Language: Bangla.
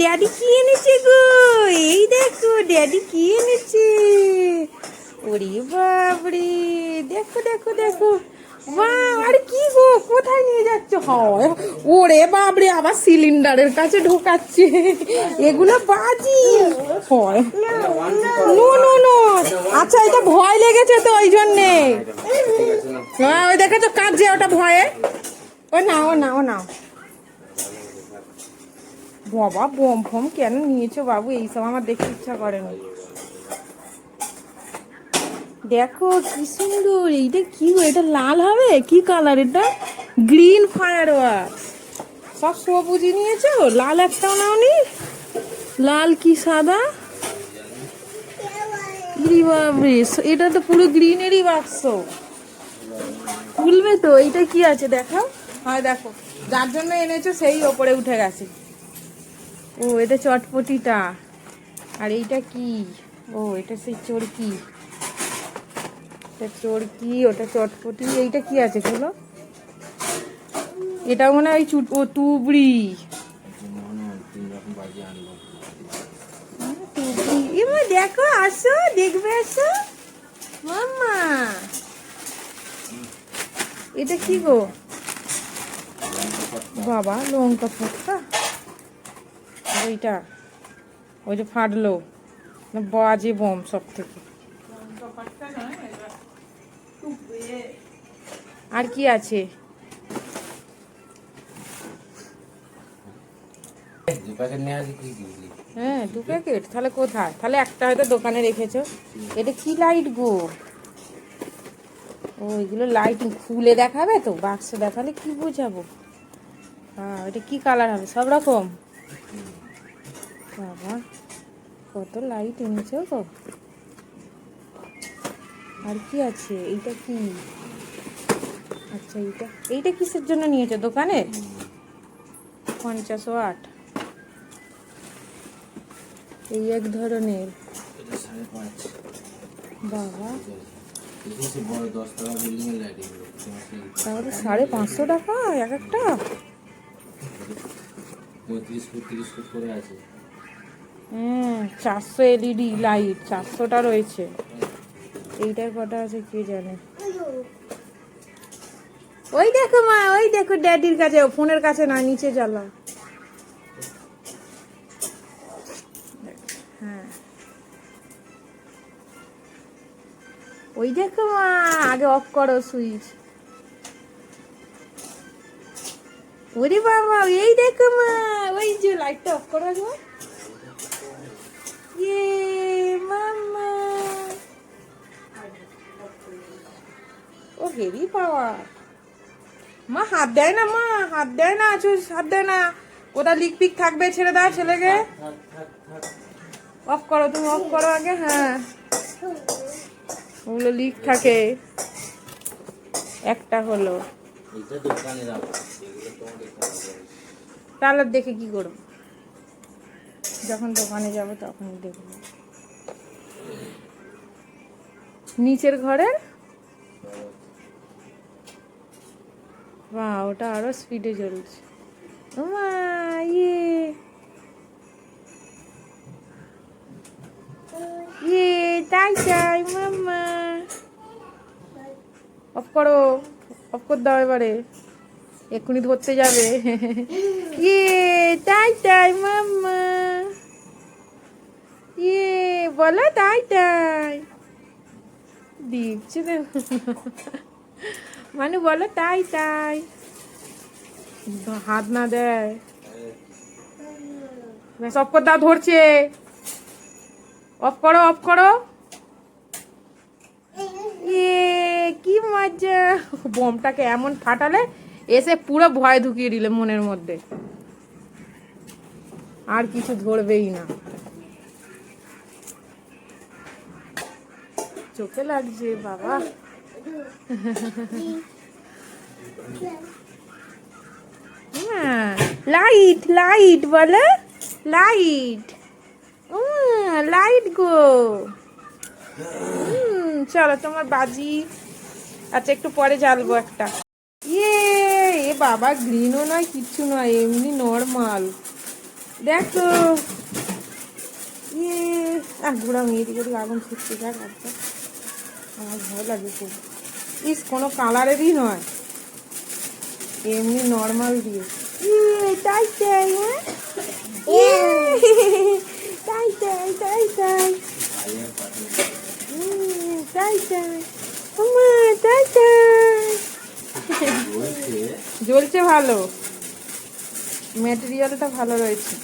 ড্যাডি কি এনেছে গো? এই দেখো ড্যাডি কি এনেছে? ওরে বাবরে দেখো দেখো দেখো। আরে কি গো, কোথায় নিয়ে যাচ্ছ? হয়, ওরে বাবরে আবার সিলিন্ডারের কাছে ঢোকাচ্ছে। এগুলো বাজি। হয়। নো নো নো আচ্ছা এটা ভয় লেগেছে তো ওই জন্যে। হ্যাঁ ওই দেখেছ কাঁদছে ওটা ভয়ে? ও নাও নাও নাও। বাবা, বোম ফম কেন নিয়েছো বাবু? এইসব আমার দেখতে ইচ্ছা করেনি দেখো কি সুন্দর, এইটা কি এটা লাল হবে? কি কালার এটা? গ্রিন ফায়ার সব সবুজই নিয়েছো? লাল একটাও নাওনি? লাল কি সাদা? এটা তো পুরো গ্রিনেরই বাক্স। খুলবে তো? এইটা কি আছে? দেখাও। হয়, দেখো। যার জন্য এনেছো, সেই ওপরে উঠে গেছে। ও, এটা চটপটিটা। আর এইটা কি? ও, এটা সেই চরকি। এটা চরকি, ওটা চটপটি। এইটা কি আছে খুলো এটা মনে হয় চুট, ও, তুবড়ি। এবার দেখো, আসো, দেখবে, আসো। মাম্মা। এটা কি গো? বাবা, লঙ্কা ফোটকা। ওইটা ওইটা ফাটলো। বাজে বম সব থেকে আর কি আছে? হ্যাঁ দু প্যাকেট। তাহলে কোথায়? তাহলে একটা হয়তো দোকানে রেখেছো। এটা কি লাইট গো? ও, এগুলো লাইটিং খুলে দেখাবে তো? বাক্স দেখালে কি বোঝাবো? হ্যাঁ এটা কি কালার হবে? সব রকম? বাবা কত লাইট এনেছো গো। আর কি আছে? এইটা কি? আচ্ছা এইটা এইটা কিসের জন্য নিয়েছো দোকানে? পঞ্চাশ আট। এই এক ধরনের। বাবা। তাহলে সাড়ে পাঁচশো টাকা এক একটা? পঁয়ত্রিশ ফুট তিরিশ ফুট করে আছে। হ্যাঁ চারশো এলইডি লাইট চারশোটা রয়েছে। এইটার কটা আছে কে জানে? ওই দেখো মা, ওই দেখো ড্যাডির কাছে ফোনের কাছে না নিচে জ্বালা। হ্যাঁ। ওই দেখো মা, আগে অফ করো সুইচ ওরে বাবা, এই দেখো মা, ওই যে লাইটটা অফ করো একবার ইয়ে মামা ও হেভি পাওয়ার মা হাত দেয় না মা হাত দেয় না আছো হাত দেয় না ওটা লিক পিক থাকবে ছেড়ে দাও ছেলেকে অফ করো তুমি অফ করো আগে হ্যাঁ। ওগুলো লিক থাকে। একটা হলো। তাহলে দেখে কি করব? যখন দোকানে যাব তখন দেখব। নিচের ঘরে বা ওটা আরও স্পিডে চলছে। ওমা ইয়ে। ইয়ে তাই তাই, মাম্মা। অফ করো, অফ করে দাও এবারে। এক্ষুনি ধরতে যাবে। ইয়ে তাই তাই, মাম্মা। বলো, তাই তাই। দিচ্ছে মানে বলো, তাই তাই। হাত না দেয়। অফ করে দাও ধরছে। অফ করো অফ করো। ইয়ে কি মজা। বোমটাকে এমন ফাটালে, এসে পুরো ভয় ঢুকিয়ে দিলে মনের মধ্যে। আর কিছু ধরবেই না। চোখে লাগছে, বাবা। হ্যাঁ লাইট লাইট বলে? লাইট। লাইট গো। চলো, তোমার বাজি। আচ্ছা একটু পরে জ্বালবো একটা। ইয়ে এ বাবা গ্রিনও নয়, কিচ্ছু নয়, এমনি নর্মাল দেখো। ইয়ে আহ ঘোরা মেয়ে দিকে দিকে আগুন ছুটতে যাক একটা আমার ভয় লাগে খুব। ইস কোনো কালারেরই নয়। এমনি নর্মাল দিয়ে। ইয়ে তাই তাই হ্যাঁ? ইয়ে, তাই তাই তাই তাই। ভাইয়ের তাই তাই। ওমা তাই তাই। জ্বলছে ভালো। ম্যাটেরিয়ালটা ভালো রয়েছে।